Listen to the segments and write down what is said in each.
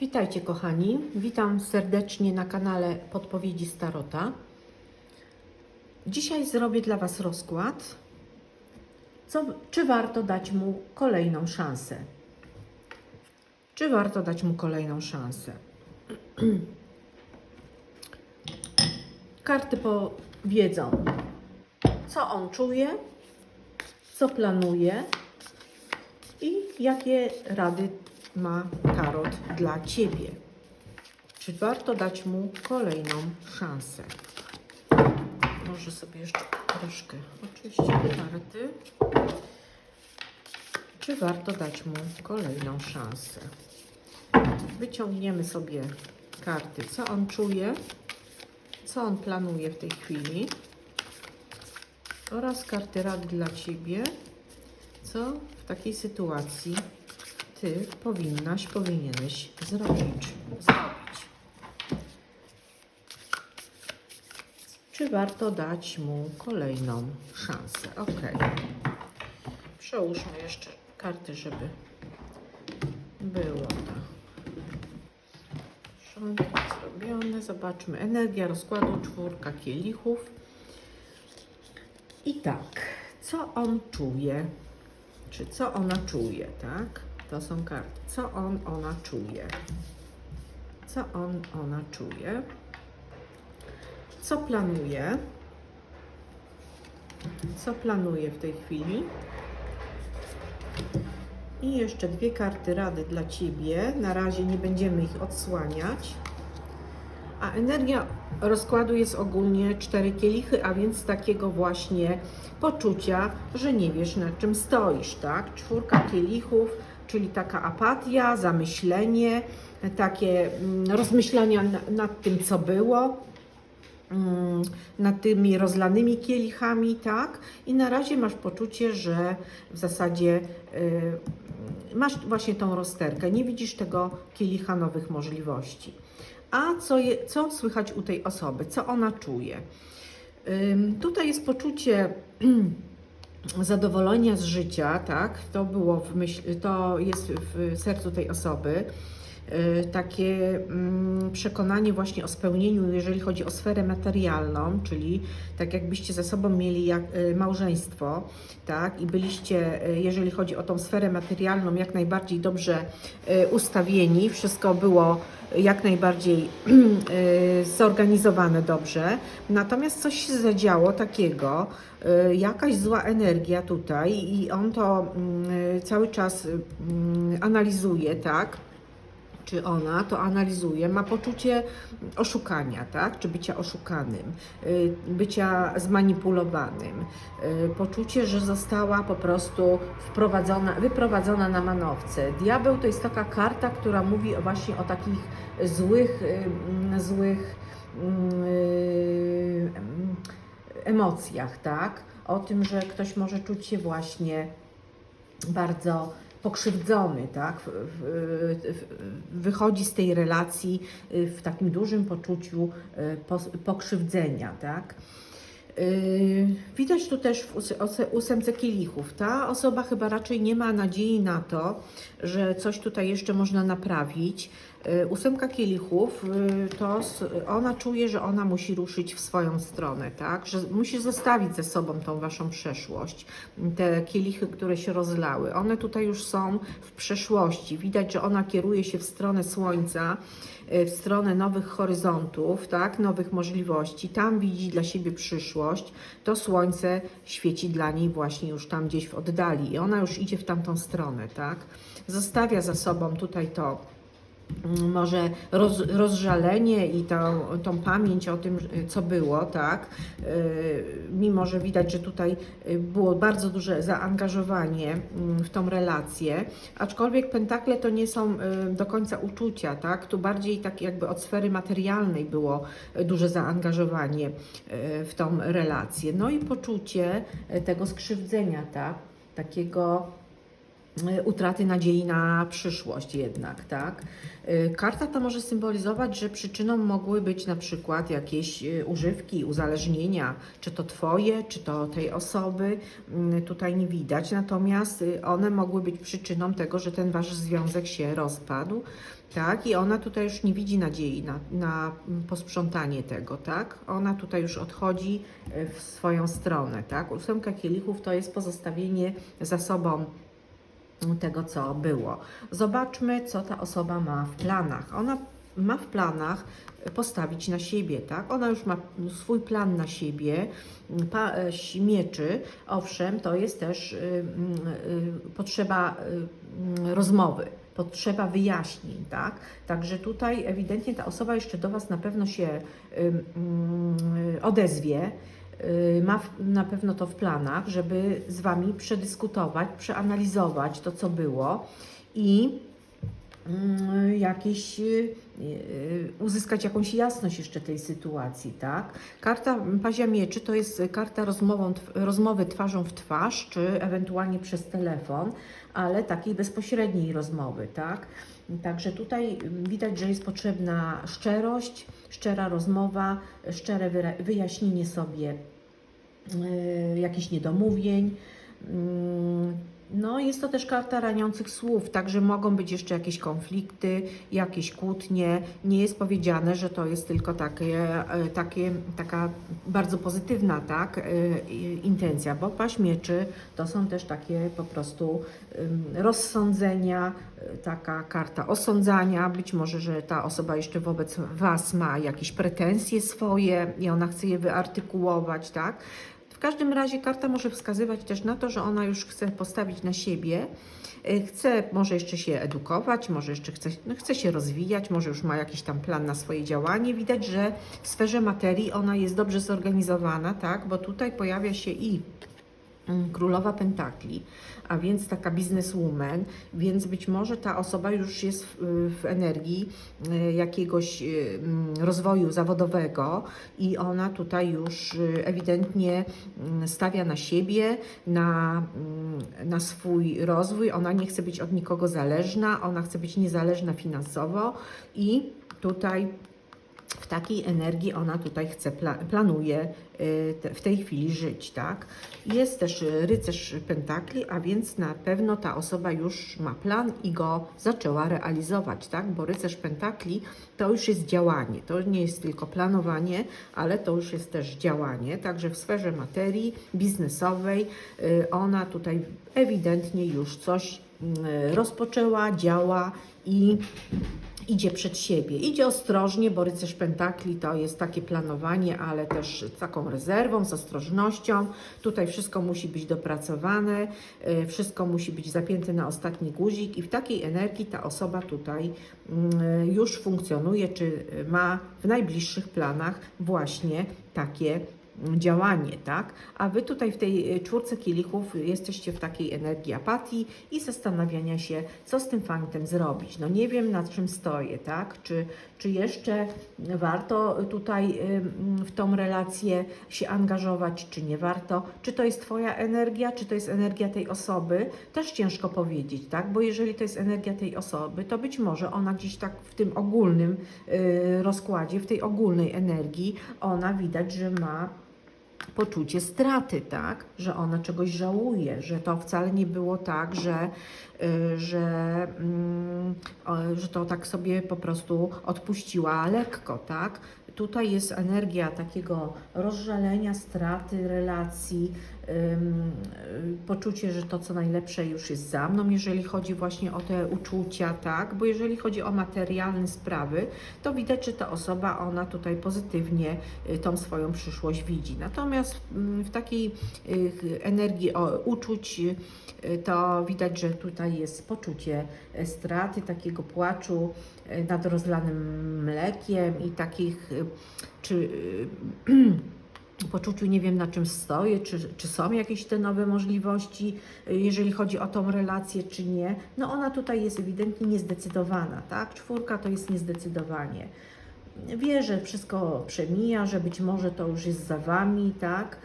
Witajcie kochani, witam serdecznie na kanale Podpowiedzi Starota. Dzisiaj zrobię dla Was rozkład, co, czy warto dać mu kolejną szansę. Czy warto dać mu kolejną szansę? Karty powiedzą, co on czuje, co planuje i jakie rady ma tarot dla Ciebie. Czy warto dać mu kolejną szansę? Może sobie jeszcze troszkę, oczywiście karty. Czy warto dać mu kolejną szansę? Wyciągniemy sobie karty, co on czuje, co on planuje w tej chwili oraz karty rad dla Ciebie, co w takiej sytuacji Ty powinnaś, powinieneś zrobić. zrobić. Czy warto dać mu kolejną szansę? Ok. Przełóżmy jeszcze karty, żeby było porządek zrobione. Zobaczmy. Energia rozkładu, czwórka kielichów. I tak, co on czuje? Czy co ona czuje, tak? To są karty. Co on, ona czuje? Co on, ona czuje? Co planuje? Co planuje w tej chwili? I jeszcze dwie karty rady dla Ciebie. Na razie nie będziemy ich odsłaniać. A energia rozkładu jest ogólnie cztery kielichy, a więc takiego właśnie poczucia, że nie wiesz nad czym stoisz, tak? Czwórka kielichów, czyli taka apatia, zamyślenie, takie mm, rozmyślania na- nad tym, co było, mm, nad tymi rozlanymi kielichami, tak? I na razie masz poczucie, że w zasadzie y, masz właśnie tą rozterkę, nie widzisz tego kielicha nowych możliwości. A co, je, co słychać u tej osoby? Co ona czuje? Tutaj jest poczucie zadowolenia z życia, tak? To było w myśl, to jest w sercu tej osoby. Y, Takie mm, przekonanie właśnie o spełnieniu, jeżeli chodzi o sferę materialną, czyli tak jakbyście ze sobą mieli y, małżeństwo, tak? I byliście, y, jeżeli chodzi o tą sferę materialną, jak najbardziej dobrze ustawieni, wszystko było jak najbardziej zorganizowane dobrze. Natomiast coś się zadziało takiego, jakaś zła energia tutaj i on to mm, cały czas mm, analizuje, tak? Czy ona to analizuje, ma poczucie oszukania, tak? Czy bycia oszukanym, y, bycia zmanipulowanym, y, poczucie, że została po prostu wprowadzona, wyprowadzona na manowce. Diabeł to jest taka karta, która mówi właśnie o takich złych, y, złych mm, em, emocjach, tak? O tym, że ktoś może czuć się właśnie bardzo pokrzywdzony, tak? Wychodzi z tej relacji y, w takim dużym poczuciu y, pokrzywdzenia, tak? Y, Widać tu też w ósemce kielichów. Ta osoba chyba raczej nie ma nadziei na to, że coś tutaj jeszcze można naprawić. Y, Ósemka kielichów, y, to ona czuje, że ona musi ruszyć w swoją stronę, tak? Że musi zostawić ze sobą tą waszą przeszłość. Te kielichy, które się rozlały, one tutaj już są w przeszłości. Widać, że ona kieruje się w stronę słońca, y, w stronę nowych horyzontów, tak? Nowych możliwości. Tam widzi dla siebie przyszłość. To słońce świeci dla niej właśnie już tam gdzieś w oddali i ona już idzie w tamtą stronę, tak? Zostawia za sobą tutaj to może roz, rozżalenie i tą, tą pamięć o tym, co było, tak? Y, Mimo, że widać, że tutaj y, było bardzo duże zaangażowanie mm, w tą relację, aczkolwiek pentakle to nie są y, do końca uczucia, tak? Tu bardziej tak jakby od sfery materialnej było duże zaangażowanie w tą relację. No i poczucie tego skrzywdzenia, tak? Takiego utraty nadziei na przyszłość jednak, tak? Y, Karta ta może symbolizować, że przyczyną mogły być na przykład jakieś y, używki, uzależnienia, czy to Twoje, czy to tej osoby, Mm, tutaj nie widać, natomiast y, one mogły być przyczyną tego, że ten Wasz związek się rozpadł, tak? I ona tutaj już nie widzi nadziei na, na mm, posprzątanie tego, tak? Ona tutaj już odchodzi y, w swoją stronę, tak? Ósemka kielichów to jest pozostawienie za sobą tego, co było. Zobaczmy, co ta osoba ma w planach. Ona ma w planach postawić na siebie, tak? Ona już ma swój plan na siebie, pa, e, mieczy. Owszem, to jest też y, y, potrzeba y, rozmowy. Potrzeba wyjaśnień, tak? Także tutaj ewidentnie ta osoba jeszcze do Was na pewno się y, y, odezwie, ma w- na pewno to w planach, żeby z Wami przedyskutować, przeanalizować to, co było i jakieś, y, y, uzyskać jakąś jasność jeszcze tej sytuacji, tak? Karta Pazia Mieczy to jest karta rozmową, rozmowy twarzą w twarz, czy ewentualnie przez telefon, ale takiej bezpośredniej rozmowy, tak? Także tutaj widać, że jest potrzebna szczerość, szczera rozmowa, szczere wyjaśnienie sobie y, jakichś niedomówień. No, jest to też karta raniących słów, także mogą być jeszcze jakieś konflikty, jakieś kłótnie. Nie jest powiedziane, że to jest tylko takie, e, takie, taka bardzo pozytywna tak, e, intencja, bo paść mieczy to są też takie po prostu rozsądzenia, e, taka karta osądzania. Być może, że ta osoba jeszcze wobec Was ma jakieś pretensje swoje i ona chce je wyartykułować, tak? W każdym razie karta może wskazywać też na to, że ona już chce postawić na siebie, y, chce może jeszcze się edukować, może jeszcze chce, no chce się rozwijać, może już ma jakiś tam plan na swoje działanie. Widać, że w sferze materii ona jest dobrze zorganizowana, tak? Bo tutaj pojawia się i Królowa Pentakli, a więc taka bizneswoman, więc być może ta osoba już jest w, w energii y, jakiegoś y, mm, rozwoju zawodowego i ona tutaj już y, ewidentnie mm, stawia na siebie, na, mm, na swój rozwój. Ona nie chce być od nikogo zależna, ona chce być niezależna finansowo i tutaj w takiej energii ona tutaj chce, pla, planuje y, w tej chwili żyć, tak? Jest też rycerz pentakli, a więc na pewno ta osoba już ma plan i go zaczęła realizować, tak? Bo rycerz pentakli to już jest działanie, to nie jest tylko planowanie, ale to już jest też działanie, także w sferze materii biznesowej y, ona tutaj ewidentnie już coś rozpoczęła, działa i idzie przed siebie. Idzie ostrożnie, bo rycerz pentakli to jest takie planowanie, ale też z taką rezerwą, z ostrożnością. Tutaj wszystko musi być dopracowane, y, wszystko musi być zapięte na ostatni guzik i w takiej energii ta osoba tutaj mm, już funkcjonuje, czy ma w najbliższych planach właśnie takie działanie, tak? A wy tutaj w tej y, czwórce kielichów jesteście w takiej energii apatii i zastanawiania się, co z tym fantem zrobić. No nie wiem, nad czym stoję, tak? Czy, czy jeszcze warto tutaj w tą relację się angażować, czy nie warto? Czy to jest Twoja energia, czy to jest energia tej osoby? Też ciężko powiedzieć, tak? Bo jeżeli to jest energia tej osoby, to być może ona gdzieś tak w tym ogólnym y, rozkładzie, w tej ogólnej energii, ona widać, że ma poczucie straty, tak? Że ona czegoś żałuje, że to wcale nie było tak, że, y, że, mm, że to tak sobie po prostu odpuściła lekko, tak? Tutaj jest energia takiego rozżalenia, straty relacji, poczucie, że to co najlepsze już jest za mną, jeżeli chodzi właśnie o te uczucia, tak? Bo jeżeli chodzi o materialne sprawy, to widać, że ta osoba, ona tutaj pozytywnie y, tą swoją przyszłość widzi. Natomiast mm, w takiej y, energii uczuć, y, to widać, że tutaj jest poczucie y, straty, takiego płaczu y, nad rozlanym mlekiem i takich, y, czy y, poczuciu nie wiem na czym stoję, czy, czy są jakieś te nowe możliwości, jeżeli chodzi o tą relację, czy nie. No ona tutaj jest ewidentnie niezdecydowana, tak? Czwórka to jest niezdecydowanie. Wie, że wszystko przemija, że być może to już jest za wami, tak?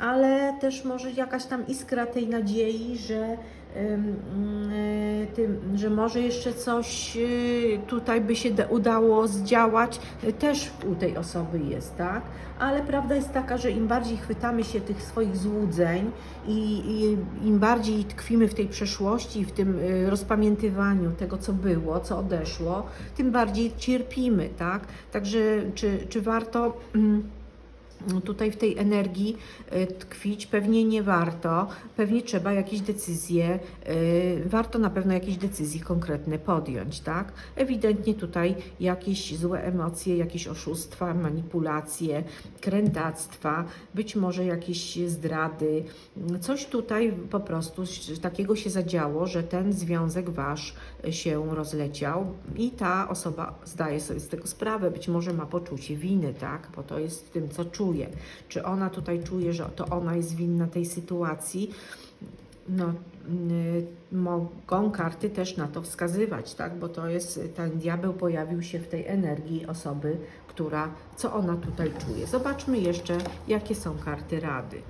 Ale też może jakaś tam iskra tej nadziei, że, y, tym, że może jeszcze coś y, tutaj by się da- udało zdziałać, y, też u tej osoby jest, tak? Ale prawda jest taka, że im bardziej chwytamy się tych swoich złudzeń i, i im bardziej tkwimy w tej przeszłości, w tym rozpamiętywaniu tego, co było, co odeszło, tym bardziej cierpimy, tak? Także czy, czy warto mm, tutaj w tej energii y, tkwić? Pewnie nie warto. Pewnie trzeba jakieś decyzje, y, warto na pewno jakieś decyzje konkretne podjąć, tak? Ewidentnie tutaj jakieś złe emocje, jakieś oszustwa, manipulacje, krętactwa, być może jakieś zdrady. Coś tutaj po prostu takiego się zadziało, że ten związek wasz się rozleciał i ta osoba zdaje sobie z tego sprawę, być może ma poczucie winy, tak? Bo to jest tym, co czuje. Czy ona tutaj czuje, że to ona jest winna tej sytuacji? No, y, mogą karty też na to wskazywać, tak? Bo to jest, ten diabeł pojawił się w tej energii osoby, która, co ona tutaj czuje. Zobaczmy jeszcze, jakie są karty rady.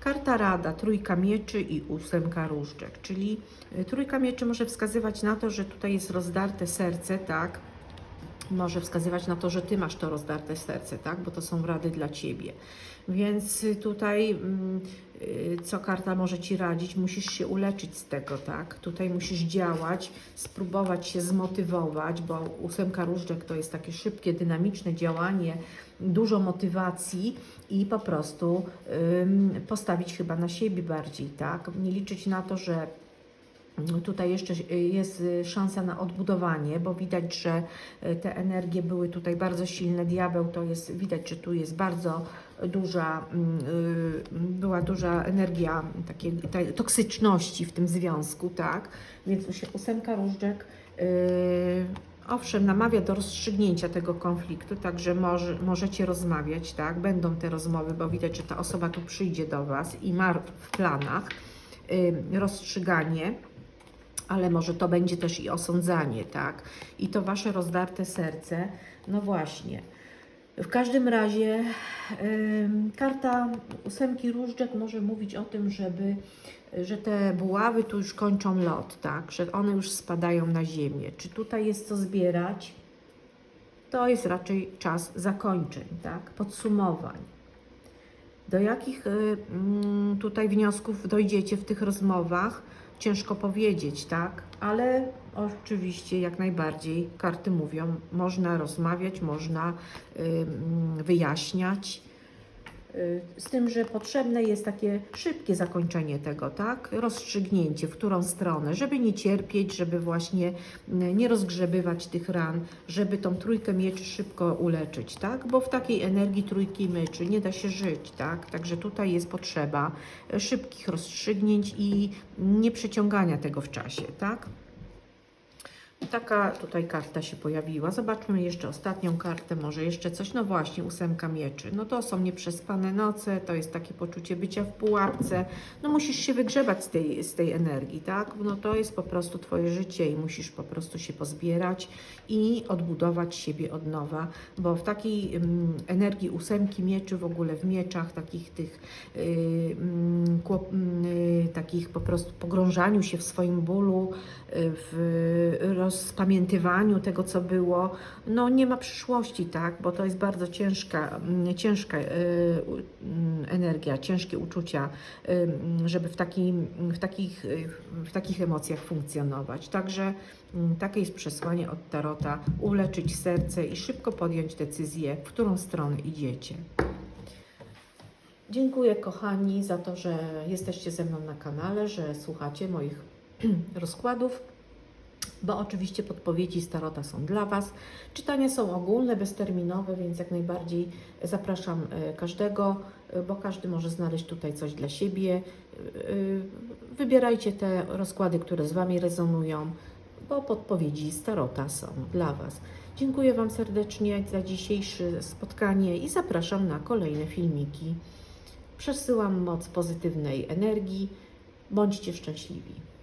Karta rada, trójka mieczy i ósemka różdżek, czyli y, trójka mieczy może wskazywać na to, że tutaj jest rozdarte serce, tak? Może wskazywać na to, że ty masz to rozdarte serce, tak? Bo to są rady dla ciebie. Więc tutaj, mm, y, co karta może ci radzić, musisz się uleczyć z tego, tak? Tutaj musisz działać, spróbować się zmotywować, bo ósemka różdżek to jest takie szybkie, dynamiczne działanie, dużo motywacji i po prostu postawić chyba na siebie bardziej, tak? Nie liczyć na to, że Tutaj jeszcze jest szansa na odbudowanie, bo widać, że te energie były tutaj bardzo silne. Diabeł to jest, widać, że tu jest bardzo duża, mm, y, była duża energia takiej toksyczności w tym związku, tak? Więc ósemka różdżek owszem, namawia do rozstrzygnięcia tego konfliktu, także może, możecie rozmawiać, tak? Będą te rozmowy, bo widać, że ta osoba tu przyjdzie do Was i ma w planach rozstrzyganie ale może to będzie też i osądzanie, tak? I to wasze rozdarte serce, no właśnie. W każdym razie ym, karta ósemki różdżek może mówić o tym, żeby, że te buławy tu już kończą lot, tak? Że one już spadają na ziemię. Czy tutaj jest co zbierać? To jest raczej czas zakończeń, tak? Podsumowań. Do jakich y, mm, tutaj wniosków dojdziecie w tych rozmowach? Ciężko powiedzieć, tak? Ale oczywiście jak najbardziej karty mówią, można rozmawiać, można y, wyjaśniać. Y, Z tym, że potrzebne jest takie szybkie zakończenie tego, tak? Rozstrzygnięcie, w którą stronę, żeby nie cierpieć, żeby właśnie mm, nie rozgrzebywać tych ran, żeby tą trójkę mieczy szybko uleczyć, tak? Bo w takiej energii trójki mieczy nie da się żyć, tak? Także tutaj jest potrzeba e, szybkich rozstrzygnięć i nie przeciągania tego w czasie, tak? Taka tutaj karta się pojawiła. Zobaczmy jeszcze ostatnią kartę, może jeszcze coś. No właśnie, ósemka mieczy. No to są nieprzespane noce, to jest takie poczucie bycia w pułapce. No musisz się wygrzebać z tej, z tej energii, tak? No to jest po prostu Twoje życie i musisz po prostu się pozbierać i odbudować siebie od nowa, bo w takiej mm, energii ósemki mieczy, w ogóle w mieczach, takich tych, yy, yy, takich po prostu pogrążaniu się w swoim bólu, yy, w rozpamiętywaniu tego, co było, no nie ma przyszłości, tak, bo to jest bardzo ciężka, mm, ciężka yy, mm, energia, ciężkie uczucia, yy, żeby w, takim, w, takich, yy, w takich emocjach funkcjonować. Także mm, takie jest przesłanie od Tarota, uleczyć serce i szybko podjąć decyzję, w którą stronę idziecie. Dziękuję kochani za to, że jesteście ze mną na kanale, że słuchacie moich rozkładów bo oczywiście podpowiedzi z Tarota są dla Was. Czytania są ogólne, bezterminowe, więc jak najbardziej zapraszam e, każdego, e, bo każdy może znaleźć tutaj coś dla siebie. E, Wybierajcie te rozkłady, które z Wami rezonują, bo podpowiedzi z Tarota są dla Was. Dziękuję Wam serdecznie za dzisiejsze spotkanie i zapraszam na kolejne filmiki. Przesyłam moc pozytywnej energii. Bądźcie szczęśliwi.